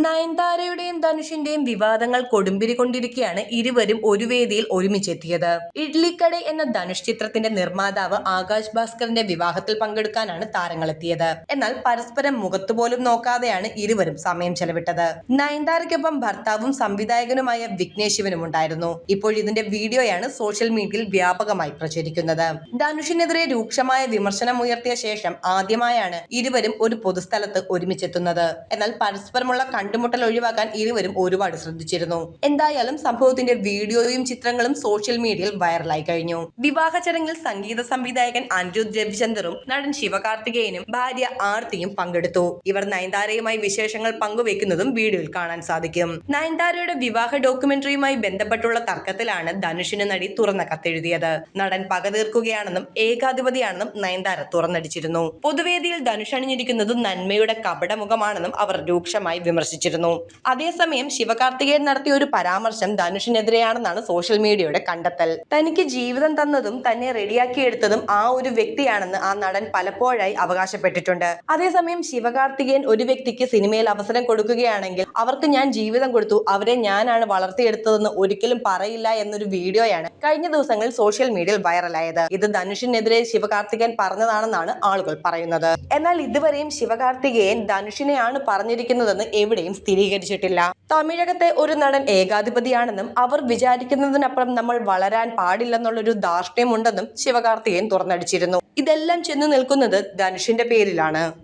നയൻതാരയുടെയും ധനുഷിന്റെയും വിവാദങ്ങൾ കൊടുമ്പിരി കൊണ്ടിരിക്കെയാണ് ഇരുവരും ഒരു വേദിയിൽ ഒരുമിച്ചെത്തിയത്. ഇഡ്ലിക്കട എന്ന ധനുഷ് ചിത്രത്തിന്റെ നിർമ്മാതാവ് ആകാശ് ഭാസ്കറിന്റെ വിവാഹത്തിൽ പങ്കെടുക്കാനാണ് താരങ്ങളെത്തിയത്. എന്നാൽ പരസ്പരം മുഖത്തുപോലും നോക്കാതെയാണ് ഇരുവരും സമയം ചെലവിട്ടത്. നയൻതാരയ്ക്കൊപ്പം ഭർത്താവും സംവിധായകനുമായ വിഘ്നേഷ് ശിവനും ഉണ്ടായിരുന്നു. ഇപ്പോൾ ഇതിന്റെ വീഡിയോയാണ് സോഷ്യൽ മീഡിയയിൽ വ്യാപകമായി പ്രചരിക്കുന്നത്. ധനുഷിനെതിരെ രൂക്ഷമായ വിമർശനം ഉയർത്തിയ ശേഷം ആദ്യമായാണ് ഇരുവരും ഒരു പൊതുസ്ഥലത്ത് ഒരുമിച്ചെത്തുന്നത്. എന്നാൽ പരസ്പരമുള്ള കണ്ടുമുട്ടൽ ഒഴിവാക്കാൻ ഇരുവരും ഒരുപാട് ശ്രദ്ധിച്ചിരുന്നു. എന്തായാലും സംഭവത്തിന്റെ വീഡിയോയും ചിത്രങ്ങളും സോഷ്യൽ മീഡിയയിൽ വൈറലായി കഴിഞ്ഞു. വിവാഹ ചടങ്ങിൽ സംഗീത സംവിധായകൻ അനിരുദ്ധ് രവിചന്ദറും നടൻ ശിവകാർത്തികേയനും ഭാര്യ ആർത്തിയും പങ്കെടുത്തു. ഇവർ നയൻതാരയുമായി വിശേഷങ്ങൾ പങ്കുവെക്കുന്നതും വീഡിയോയിൽ കാണാൻ സാധിക്കും. നയൻതാരയുടെ വിവാഹ ഡോക്യുമെന്ററിയുമായി ബന്ധപ്പെട്ടുള്ള തർക്കത്തിലാണ് ധനുഷിന് നടി തുറന്ന കത്തെഴുതിയത്. നടൻ പക തീർക്കുകയാണെന്നും ഏകാധിപതിയാണെന്നും നയൻതാര തുറന്നടിച്ചിരുന്നു. പൊതുവേദിയിൽ ധനുഷ് അണിഞ്ഞിരിക്കുന്നത് നന്മയുടെ കപടമുഖമാണെന്നും അവർ രൂക്ഷമായി വിമർശിച്ചിരുന്നു. അതേസമയം ശിവകാർത്തികേയൻ നടത്തിയ ഒരു പരാമർശം ധനുഷിനെതിരെയാണെന്നാണ് സോഷ്യൽ മീഡിയയുടെ കണ്ടെത്തൽ. തനിക്ക് ജീവിതം തന്നതും തന്നെ റെഡിയാക്കിയെടുത്തതും ആ ഒരു വ്യക്തിയാണെന്ന് ആ നടൻ പലപ്പോഴായി അവകാശപ്പെട്ടിട്ടുണ്ട്. അതേസമയം ശിവകാർത്തികേയൻ ഒരു വ്യക്തിക്ക് സിനിമയിൽ അവസരം കൊടുക്കുകയാണെങ്കിൽ അവർക്ക് ഞാൻ ജീവിതം കൊടുത്തു അവരെ ഞാനാണ് വളർത്തിയെടുത്തതെന്ന് ഒരിക്കലും പറയില്ല എന്നൊരു വീഡിയോയാണ് കഴിഞ്ഞ ദിവസങ്ങളിൽ സോഷ്യൽ മീഡിയയിൽ വൈറലായത്. ഇത് ധനുഷിനെതിരെ ശിവകാർത്തികേയൻ പറഞ്ഞതാണെന്നാണ് ആളുകൾ പറയുന്നത്. എന്നാൽ ഇതുവരെയും ശിവകാർത്തികേയൻ ധനുഷിനെയാണ് പറഞ്ഞിരിക്കുന്നതെന്ന് എവിടെയും സ്ഥിരീകരിച്ചിട്ടില്ല. തമിഴകത്തെ ഒരു നടൻ ഏകാധിപതിയാണെന്നും അവർ വിചാരിക്കുന്നതിനപ്പുറം നമ്മൾ വളരാൻ പാടില്ലെന്നുള്ളൊരു ധാർഷ്ട്യമുണ്ടെന്നും ശിവകാർത്തികേയൻ തുറന്നടിച്ചിരുന്നു. ഇതെല്ലാം ചെന്നു നിൽക്കുന്നത് ധനുഷിന്റെ പേരിലാണ്.